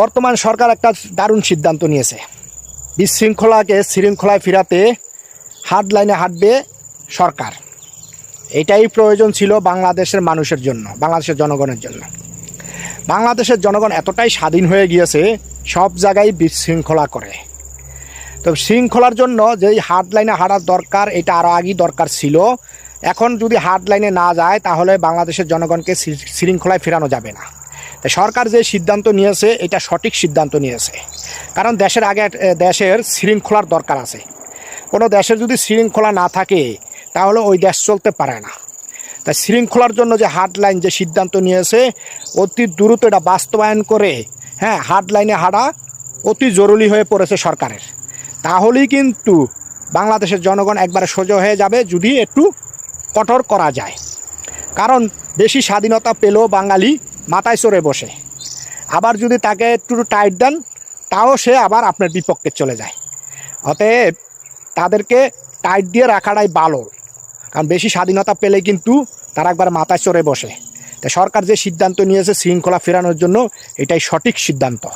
বর্তমান সরকার একটা দারুণ সিদ্ধান্ত নিয়েছে। বিশৃঙ্খলাকে শৃঙ্খলায় ফেরাতে হার্ড লাইনে হাঁটবে সরকার। এটাই প্রয়োজন ছিল বাংলাদেশের মানুষের জন্য, বাংলাদেশের জনগণের জন্য। বাংলাদেশের জনগণ এতটাই স্বাধীন হয়ে গিয়েছে, সব জায়গায় বিশৃঙ্খলা করে। তো শৃঙ্খলার জন্য যেই হার্ড লাইনে হাঁটার দরকার, এটা আরও আগেই দরকার ছিল। এখন যদি হার্ড লাইনে না যায়, তাহলে বাংলাদেশের জনগণকে শৃঙ্খলায় ফেরানো যাবে না। সরকার যে সিদ্ধান্ত নিয়েছে, এটা সঠিক সিদ্ধান্ত নিয়েছে। কারণ দেশের আগে দেশের শৃঙ্খলার দরকার আছে। কোনো দেশের যদি শৃঙ্খলা না থাকে, তাহলে ওই দেশ চলতে পারে না। তাই শৃঙ্খলার জন্য যে হার্ড লাইন যে সিদ্ধান্ত নিয়েছে, অতি দ্রুত এটা বাস্তবায়ন করে হ্যাঁ হার্ড লাইনে হাঁটা অতি জরুরি হয়ে পড়েছে সরকারের। তাহলেই কিন্তু বাংলাদেশের জনগণ একবারে সোজা হয়ে যাবে যদি একটু কঠোর করা যায়। কারণ বেশি স্বাধীনতা পেলেও বাঙালি মাথায় চড়ে বসে। আবার যদি তাকে একটু টাইট দেন, তাও সে আবার আপনার বিপক্ষে চলে যায়। অতএব তাদেরকে টাইট দিয়ে রাখাটাই ভালো। কারণ বেশি স্বাধীনতা পেলে কিন্তু তারা একবার মাথায় চড়ে বসে। তা সরকার যে সিদ্ধান্ত নিয়েছে, শৃঙ্খলা ফেরানোর জন্য, এটাই সঠিক সিদ্ধান্ত।